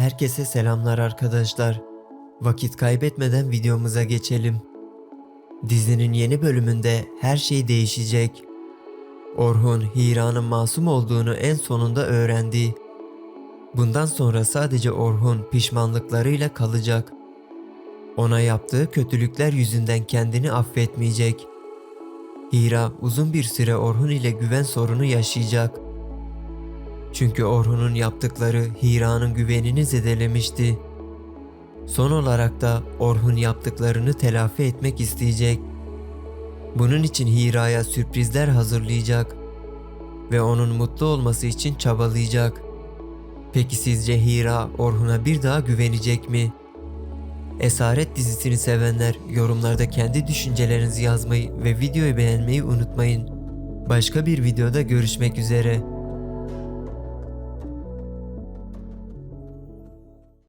Herkese selamlar arkadaşlar. Vakit kaybetmeden videomuza geçelim. Dizinin yeni bölümünde her şey değişecek. Orhun Hira'nın masum olduğunu en sonunda öğrendi. Bundan sonra sadece Orhun pişmanlıklarıyla kalacak. Ona yaptığı kötülükler yüzünden kendini affetmeyecek. Hira uzun bir süre Orhun ile güven sorunu yaşayacak. Çünkü Orhun'un yaptıkları Hira'nın güvenini zedelemişti. Son olarak da Orhun yaptıklarını telafi etmek isteyecek. Bunun için Hira'ya sürprizler hazırlayacak ve onun mutlu olması için çabalayacak. Peki sizce Hira Orhun'a bir daha güvenecek mi? Esaret dizisini sevenler yorumlarda kendi düşüncelerinizi yazmayı ve videoyu beğenmeyi unutmayın. Başka bir videoda görüşmek üzere.